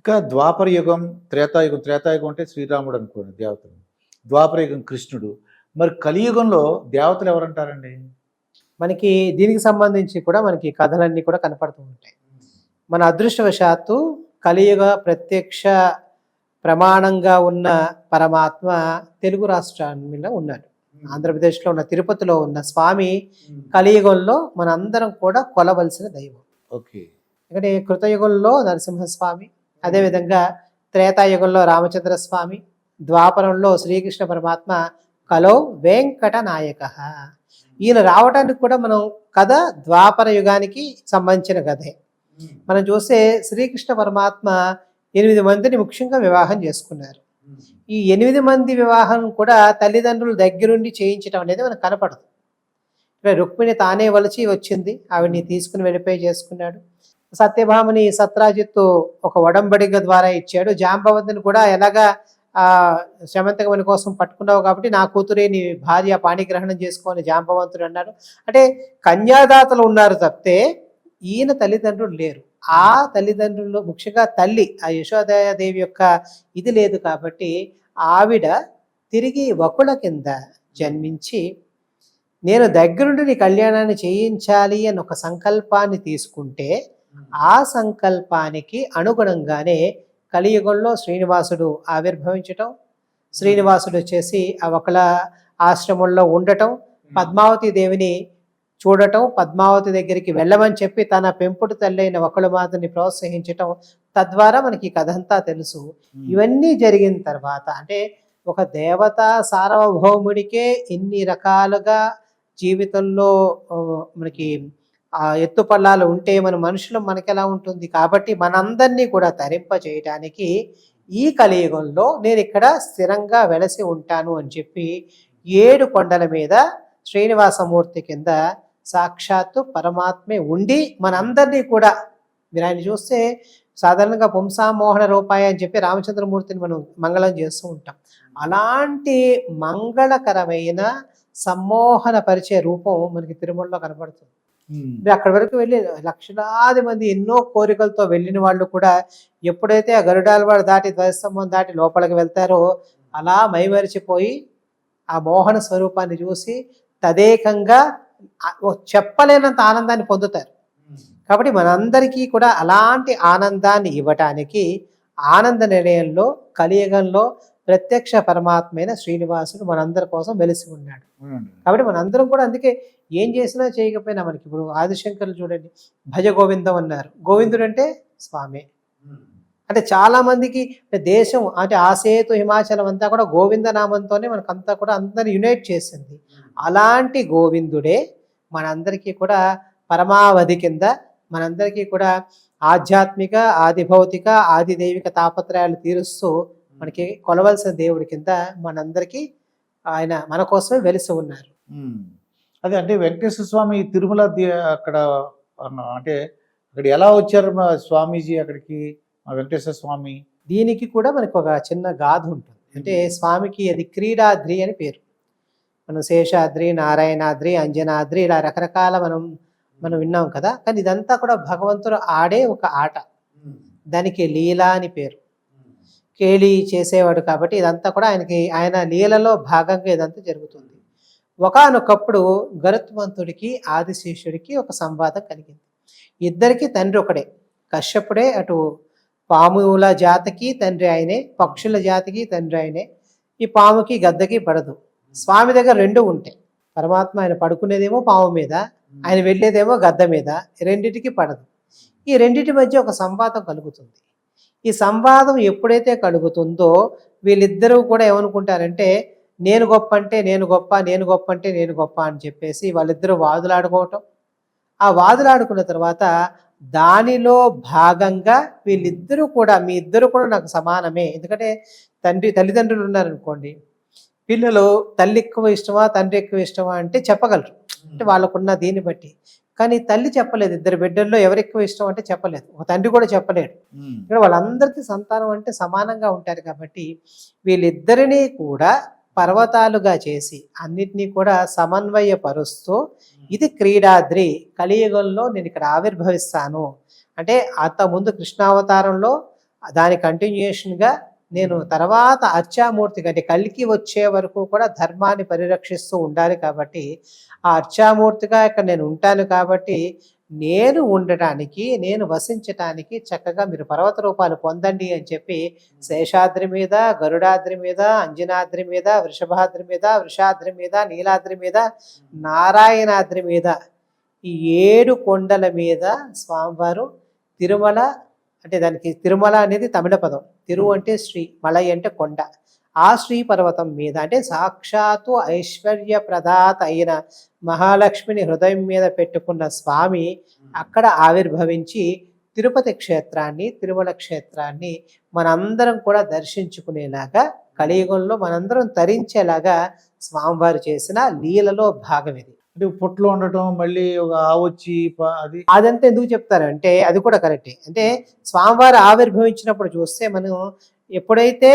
ఇంకా ద్వాపర యుగం త్రేతాయుగం త్రేతాయుగం అంటే శ్రీరాముడు అనుకోండి దేవతలు. ద్వాపర యుగం కృష్ణుడు. మరి కలియుగంలో దేవతలు ఎవరంటారండి? మనకి దీనికి సంబంధించి కూడా మనకి కథలన్నీ కూడా కనపడుతూ ఉంటాయి. మన అదృష్టవశాత్తు కలియుగ ప్రత్యక్ష ప్రమాణంగా ఉన్న పరమాత్మ తెలుగు రాష్ట్రాల్లో ఉన్నాడు. ఆంధ్రప్రదేశ్లో ఉన్న తిరుపతిలో ఉన్న స్వామి కలియుగంలో మనందరం కూడా కొలవలసిన దైవం. ఓకే. ఎందుకంటే కృతయుగంలో నరసింహస్వామి అదేవిధంగా త్రేతాయుగంలో రామచంద్ర స్వామి ద్వాపరంలో శ్రీకృష్ణ పరమాత్మ కలో వెంకట నాయక ఈయన రావడానికి కూడా మనం కథ ద్వాపర యుగానికి సంబంధించిన కథే. మనం చూస్తే శ్రీకృష్ణ పరమాత్మ ఎనిమిది మందిని ముఖ్యంగా వివాహం చేసుకున్నారు. ఈ ఎనిమిది మంది వివాహం కూడా తల్లిదండ్రుల దగ్గరుండి చేయించడం అనేది మనకు కనపడదు. రుక్మిణి తానే వలచి వచ్చింది. ఆవిడ్ని తీసుకుని వెళ్ళిపోయి చేసుకున్నాడు. సత్యభామని సత్రాజిత్తు ఒక ఒడంబడిగ ద్వారా ఇచ్చాడు. జాంబవంతుని కూడా ఎలాగా ఆ శమంతకమని కోసం పట్టుకున్నావు కాబట్టి నా కూతురే నీ భార్య పాణిగ్రహణం చేసుకొని జాంబవంతుడు అన్నాడు. అంటే కన్యాదాతలు ఉన్నారు తప్పితే ఈయన తల్లిదండ్రులు లేరు. ఆ తల్లిదండ్రులు ముఖ్యంగా తల్లి ఆ యశోదయాదేవి యొక్క ఇది లేదు కాబట్టి ఆవిడ తిరిగి వకుల కింద జన్మించి నేను దగ్గరుండి నీ కళ్యాణాన్ని చేయించాలి అని ఒక సంకల్పాన్ని తీసుకుంటే ఆ సంకల్పానికి అనుగుణంగానే కలియుగంలో శ్రీనివాసుడు ఆవిర్భవించటం శ్రీనివాసుడు వచ్చేసి ఆ ఒకల ఆశ్రమంలో ఉండటం పద్మావతి దేవిని చూడటం పద్మావతి దగ్గరికి వెళ్ళమని చెప్పి తన పెంపుడు తల్లైన ఒకళ్ళ మాతని ప్రోత్సహించటం తద్వారా మనకి కథ అంతా తెలుసు. ఇవన్నీ జరిగిన తర్వాత అంటే ఒక దేవత సార్వభౌముడికే ఇన్ని రకాలుగా జీవితంలో మనకి ఆ ఎత్తుపల్లాలు ఉంటే మన మనుషులు మనకెలా ఉంటుంది? కాబట్టి మనందరినీ కూడా తరింప చేయటానికి ఈ కలియుగంలో నేను ఇక్కడ స్థిరంగా వెలసి ఉంటాను అని చెప్పి ఏడు కొండల మీద శ్రీనివాసమూర్తి కింద సాక్షాత్తు పరమాత్మే ఉండి మనందరినీ కూడా మీరు ఆయన చూస్తే సాధారణంగా పుంసామోహన రూపాయ అని చెప్పి రామచంద్రమూర్తిని మనం మంగళం చేస్తూ ఉంటాం. అలాంటి మంగళకరమైన సమ్మోహన పరిచే రూపం మనకి తిరుమలలో కనబడుతుంది అక్కడి వరకు వెళ్ళి లక్షలాది మంది ఎన్నో కోరికలతో వెళ్ళిన వాళ్ళు కూడా ఎప్పుడైతే ఆ గరుడాలవాడు దాటి ధ్వజస్తంభం దాటి లోపలికి వెళ్తారో అలా మైమరిచిపోయి ఆ మోహన స్వరూపాన్ని చూసి తదేకంగా చెప్పలేనంత ఆనందాన్ని పొందుతారు. కాబట్టి మనందరికీ కూడా అలాంటి ఆనందాన్ని ఇవ్వటానికి ఆనంద నిలయంలో కలియుగంలో ప్రత్యక్ష పరమాత్మైన శ్రీనివాసుడు మనందరి కోసం వెలిసి ఉన్నాడు. కాబట్టి మనందరం కూడా అందుకే ఏం చేసినా చేయకపోయినా మనకి ఇప్పుడు ఆదిశంకర్లు చూడండి భజ గోవిందం అన్నారు. గోవిందుడు అంటే స్వామి అంటే చాలా మందికి దేశం అంటే ఆసేతు హిమాచలం అంతా కూడా గోవింద నామంతోనే మనకంతా కూడా అందరిని యునైట్ చేసింది. అలాంటి గోవిందుడే మనందరికీ కూడా పరమావధి కింద మనందరికీ కూడా ఆధ్యాత్మిక ఆది భౌతిక ఆది దైవిక తాపత్రయాలు తీరుస్తూ మనకి కొలవలసిన దేవుడి కింద మనందరికీ ఆయన మన కోసమే వెలిసి ఉన్నారు. అదే అంటే వెంకటేశ్వర స్వామి తిరుమల అక్కడ అంటే అక్కడ ఎలా వచ్చారు మా స్వామీజీ అక్కడికి మా వెంకటేశ్వర స్వామి? దీనికి కూడా మనకు ఒక చిన్న గాథ ఉంటుంది. అంటే స్వామికి అది క్రీడాద్రి అని పేరు. మనం శేషాద్రి నారాయణాద్రి అంజనాద్రి ఇలా రకరకాల మనం మనం విన్నాం కదా. కానీ ఇదంతా కూడా భగవంతుడు ఆడే ఒక ఆట. దానికి లీల అని పేరు. కేళి చేసేవాడు కాబట్టి ఇదంతా కూడా ఆయనకి ఆయన లీలలో భాగంగా ఇదంతా జరుగుతుంది. ఒకానొకప్పుడు గరుత్మంతుడికి ఆదిశేషుడికి ఒక సంవాదం కలిగింది. ఇద్దరికి తండ్రి ఒకడే. కశ్యపుడే అటు పాముల జాతికి తండ్రి ఆయనే పక్షుల జాతికి తండ్రి ఆయనే ఈ పాముకి గద్దకి పడదు. స్వామి దగ్గర రెండు ఉంటాయి. పరమాత్మ ఆయన పడుకునేదేమో పాము మీద ఆయన వెళ్ళేదేమో గద్ద మీద రెండిటికి పడదు. ఈ రెండిటి మధ్య ఒక సంవాదం కలుగుతుంది. ఈ సంవాదం ఎప్పుడైతే కలుగుతుందో వీళ్ళిద్దరూ కూడా ఏమనుకుంటారంటే నేను గొప్ప అంటే నేను గొప్ప నేను గొప్ప అంటే నేను గొప్ప అని చెప్పేసి వాళ్ళిద్దరూ వాదులాడుకోవటం. ఆ వాదులాడుకున్న తర్వాత దానిలో భాగంగా వీళ్ళిద్దరూ కూడా మీ ఇద్దరు కూడా నాకు సమానమే. ఎందుకంటే తండ్రి తల్లిదండ్రులు ఉన్నారనుకోండి పిల్లలు తల్లి ఎక్కువ ఇష్టమా తండ్రి ఎక్కువ ఇష్టమా అంటే చెప్పగలరు. అంటే వాళ్ళకున్న దీన్ని బట్టి. కానీ తల్లి చెప్పలేదు. ఇద్దరు బిడ్డల్లో ఎవరు ఎక్కువ ఇష్టం అంటే చెప్పలేదు. ఒక తండ్రి కూడా చెప్పలేడు. ఇక్కడ వాళ్ళందరికీ సంతానం అంటే సమానంగా ఉంటారు కాబట్టి వీళ్ళిద్దరినీ కూడా పర్వతాలుగా చేసి అన్నిటినీ కూడా సమన్వయపరుస్తూ ఇది క్రీడాద్రి కలియుగంలో నేను ఇక్కడ ఆవిర్భవిస్తాను. అంటే అంత ముందు కృష్ణావతారంలో దాని కంటిన్యూషన్గా నేను తర్వాత అర్చామూర్తిగా అంటే కలికి వచ్చే వరకు కూడా ధర్మాన్ని పరిరక్షిస్తూ ఉండాలి కాబట్టి ఆ అర్చామూర్తిగా ఇక్కడ నేను ఉంటాను కాబట్టి నేను ఉండటానికి నేను వసించటానికి చక్కగా మీరు పర్వత రూపాలు పొందండి అని చెప్పి శేషాద్రి మీద గరుడాద్రి మీద అంజనాద్రి మీద వృషభాద్రి మీద వృషాద్రి మీద నీలాద్రి మీద నారాయణాద్రి మీద ఈ ఏడు కొండల మీద స్వామివారు తిరుమల అంటే దానికి తిరుమల అనేది తమిళ పదం. తిరు అంటే శ్రీ మలై అంటే కొండ. ఆ శ్రీ పర్వతం మీద అంటే సాక్షాత్తు ఐశ్వర్య ప్రదాత అయిన మహాలక్ష్మిని హృదయం మీద పెట్టుకున్న స్వామి అక్కడ ఆవిర్భవించి తిరుపతి క్షేత్రాన్ని తిరుమల క్షేత్రాన్ని మనందరం కూడా దర్శించుకునేలాగా కలియుగంలో మనందరం తరించేలాగా స్వామివారు చేసిన లీలలో భాగం ఇది. అంటే పుట్లో ఉండటం మళ్ళీ ఒక ఆవు వచ్చి ప- అది అదంతా ఎందుకు చెప్తారంటే అది కూడా కరెక్టే. అంటే స్వామివారు ఆవిర్భవించినప్పుడు చూస్తే మనం ఎప్పుడైతే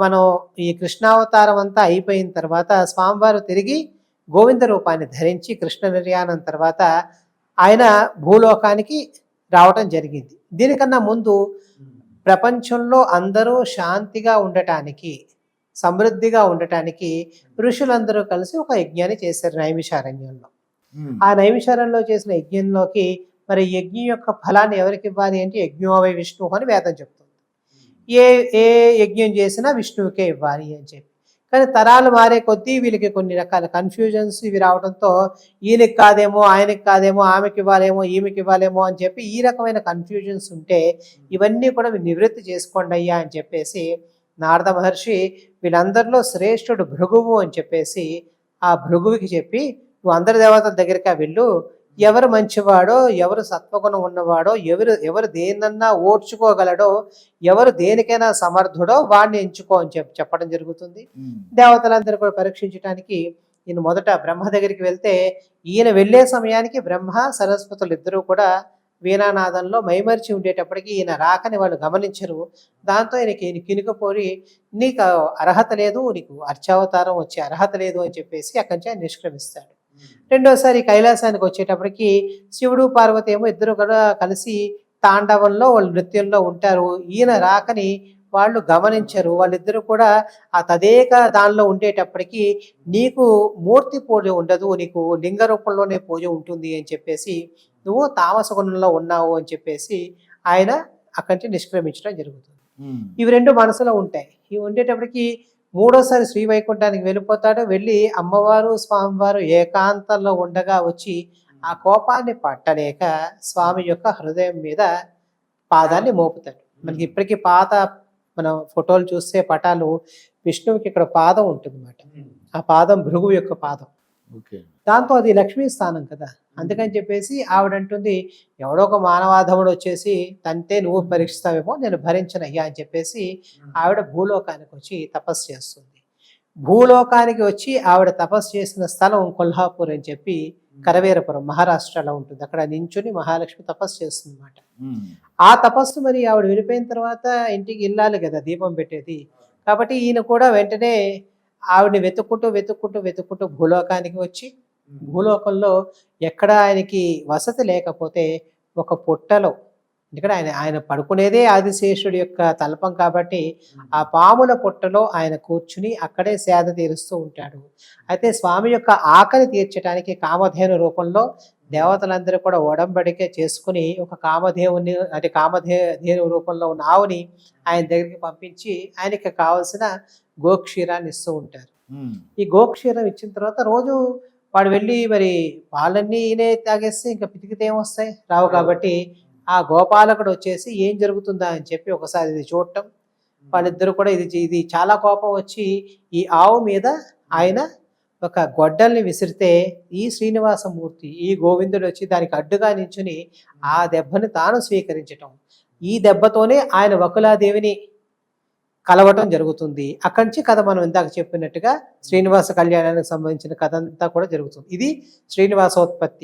మనం ఈ కృష్ణావతారం అంతా అయిపోయిన తర్వాత స్వామివారు తిరిగి గోవింద రూపాన్ని ధరించి కృష్ణ నిర్యాణం తర్వాత ఆయన భూలోకానికి రావటం జరిగింది. దీనికన్నా ముందు ప్రపంచంలో అందరూ శాంతిగా ఉండటానికి సమృద్ధిగా ఉండటానికి ఋషులందరూ కలిసి ఒక యజ్ఞాన్ని చేశారు నైమిషారణ్యంలో. ఆ నైమిషారంలో చేసిన యజ్ఞంలోకి మరి యజ్ఞం యొక్క ఫలాన్ని ఎవరికి ఇవ్వాలి అంటే యజ్ఞోవై విష్ణు అని వేదం చెప్తుంది. ఏ ఏ యజ్ఞం చేసినా విష్ణువుకే ఇవ్వాలి అని చెప్పి. కానీ తరాలు మారే కొద్దీ వీళ్ళకి కొన్ని రకాల కన్ఫ్యూజన్స్ ఇవి రావడంతో ఈయనకి కాదేమో ఆయనకి కాదేమో ఆమెకి ఇవ్వాలేమో ఈమెకి ఇవ్వాలేమో అని చెప్పి ఈ రకమైన కన్ఫ్యూజన్స్ ఉంటే ఇవన్నీ కూడా నివృత్తి చేసుకోండి అయ్యా అని చెప్పేసి నారద మహర్షి వీళ్ళందరిలో శ్రేష్ఠుడు భృగువు అని చెప్పేసి ఆ భృగువుకి చెప్పి నువ్వు అందరి దేవతల దగ్గరికి వెళ్ళు ఎవరు మంచివాడో ఎవరు సత్వగుణం ఉన్నవాడో ఎవరు ఎవరు దేన్నన్నా ఓర్చుకోగలడో ఎవరు దేనికైనా సమర్థుడో వాడిని ఎంచుకో అని చెప్పి చెప్పడం జరుగుతుంది. దేవతలందరూ కూడా పరీక్షించడానికి ఈయన మొదట బ్రహ్మ దగ్గరికి వెళ్తే ఈయన వెళ్ళే సమయానికి బ్రహ్మ సరస్వతులు ఇద్దరూ కూడా వీణానాదంలో మైమరిచి ఉండేటప్పటికి ఈయన రాకని వాళ్ళు గమనించరు. దాంతో ఈయనకి ఈయన కినుకపోరి నీకు అర్హత లేదు నీకు అర్చావతారం వచ్చే అర్హత లేదు అని చెప్పేసి అక్కడి నుంచి ఆయన నిష్క్రమిస్తాడు. రెండోసారి కైలాసానికి వచ్చేటప్పటికి శివుడు పార్వతి ఏమో ఇద్దరు కూడా కలిసి తాండవంలో వాళ్ళు నృత్యంలో ఉంటారు. ఈయన రాకని వాళ్ళు గమనించరు. వాళ్ళిద్దరూ కూడా ఆ తదేక దానిలో ఉండేటప్పటికి నీకు మూర్తి పూజ ఉండదు నీకు లింగ రూపంలోనే పూజ ఉంటుంది అని చెప్పేసి నువ్వు తామస గుణంలో ఉన్నావు అని చెప్పేసి ఆయన అక్కడి నుంచి నిష్క్రమించడం జరుగుతుంది. ఇవి రెండు మనసులో ఉంటాయి. ఇవి ఉండేటప్పటికి మూడోసారి శ్రీ వైకుంఠానికి వెళ్ళిపోతాడు. వెళ్ళి అమ్మవారు స్వామివారు ఏకాంతంలో ఉండగా వచ్చి ఆ కోపాన్ని పట్టలేక స్వామి యొక్క హృదయం మీద పాదాన్ని మోపుతాడు. మనకి ఇప్పటికీ పాత మనం ఫోటోలు చూస్తే పటాలు విష్ణువుకి ఇక్కడ పాదం ఉంటుంది ఆ పాదం భృగు యొక్క పాదం. దాంతో అది లక్ష్మీ స్థానం కదా. అందుకని చెప్పేసి ఆవిడ అంటుంది ఎవడో ఒక మానవాధముడు వచ్చేసి తంతే నువ్వు పరీక్షిస్తావేమో నేను భరించనయ్యా అని చెప్పేసి ఆవిడ భూలోకానికి వచ్చి తపస్సు చేస్తుంది. భూలోకానికి వచ్చి ఆవిడ తపస్సు చేసిన స్థలం కొల్హాపూర్ అని చెప్పి కరవేరపురం మహారాష్ట్రలో ఉంటుంది. అక్కడ నించుని మహాలక్ష్మి తపస్సు చేస్తుంది అనమాట ఉమ్. ఆ తపస్సు మరి ఆవిడ వెళ్ళిపోయిన తర్వాత ఇంటికి వెళ్ళాలి కదా దీపం పెట్టేది. కాబట్టి ఈయన కూడా వెంటనే ఆవిడని వెతుక్కుంటూ వెతుక్కుంటూ వెతుక్కుంటూ భూలోకానికి వచ్చి భూలోకంలో ఎక్కడ ఆయనకి వసతి లేకపోతే ఒక పుట్టలో. ఎందుకంటే ఆయన ఆయన పడుకునేదే ఆదిశేషుడి యొక్క తల్పం కాబట్టి ఆ పాముల పుట్టలో ఆయన కూర్చుని అక్కడే సేద తీరుస్తూ ఉంటాడు. అయితే స్వామి యొక్క ఆకలి తీర్చడానికి కామధేను రూపంలో దేవతలందరూ కూడా ఒడంబడిక చేసుకుని ఒక కామధేవుని అంటే కామధే ధేను రూపంలో ఉన్న ఆవుని ఆయన దగ్గరికి పంపించి ఆయనకి కావలసిన గోక్షీరాన్ని ఇస్తూ ఉంటారు. ఈ గోక్షీరం ఇచ్చిన తర్వాత రోజు వాడు వెళ్ళి మరి పాలన్నీ ఈయనే తాగేస్తే ఇంకా పితికితే ఏమొస్తాయి? రావు కాబట్టి ఆ గోపాలకుడు వచ్చేసి ఏం జరుగుతుందా అని చెప్పి ఒకసారి ఇది చూడటం. వాళ్ళిద్దరు కూడా ఇది ఇది చాలా కోపం వచ్చి ఈ ఆవు మీద ఆయన ఒక గొడ్డల్ని విసిరితే ఈ శ్రీనివాసమూర్తి ఈ గోవిందుడు వచ్చి దానికి అడ్డుగా నించుని ఆ దెబ్బని తాను స్వీకరించటం. ఈ దెబ్బతోనే ఆయన వకులాదేవిని కలవటం జరుగుతుంది. అక్కడి నుంచి కథ మనం ఇందాక చెప్పినట్టుగా శ్రీనివాస కళ్యాణానికి సంబంధించిన కథ అంతా కూడా జరుగుతుంది. ఇది శ్రీనివాసోత్పత్తి.